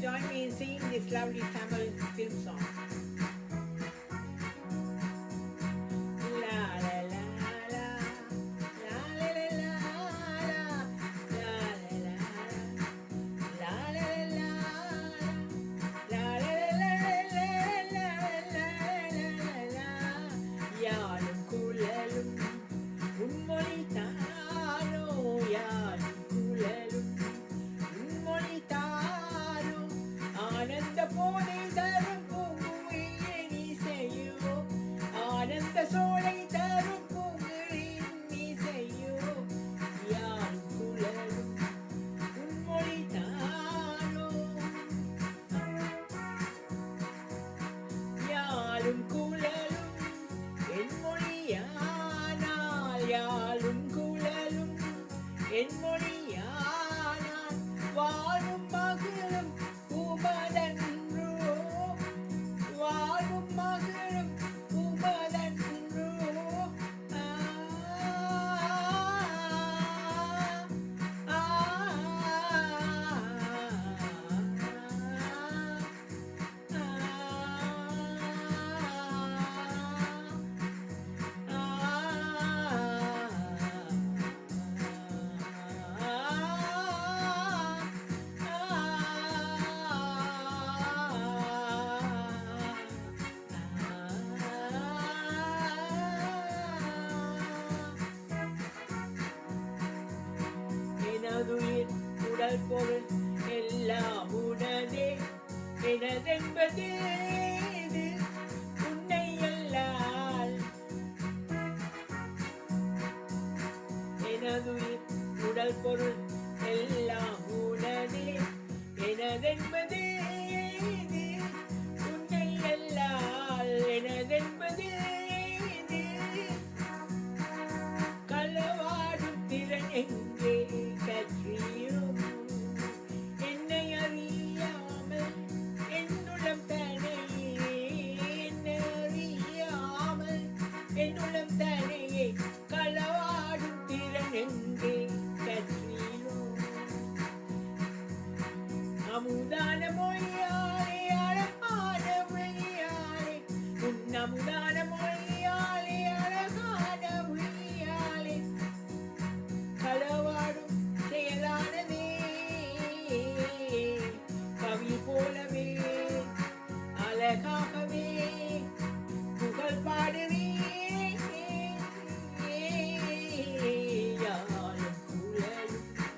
join me in singing this lovely Tamil film song. ஆனந்த போதை தரும் பூங்குயிலே நீ செய்யோ ஆனந்த சோலை தரும் நீ செய்யோ யாழும் குழலும் உன்மொழி தானோ யாரும் குழலும் என் மொழியானால் யாரும் குழலும் என் மொழியானால் வாழும் எனதுயிர் உடல் பொருள் எல்லாம் உனதே. எனதென்பது உன்னை அல்லால். எனதுயிர் உடல் பொருள் எல்லாம் உனதே. எனதென்பது இது உன்னை அல்லால். எனதென்பது களவாடும் திறன் അമുദാന മൊഴിയാളെ അഴഹാന മൊഴിയാളെ ഉന്നമുദാന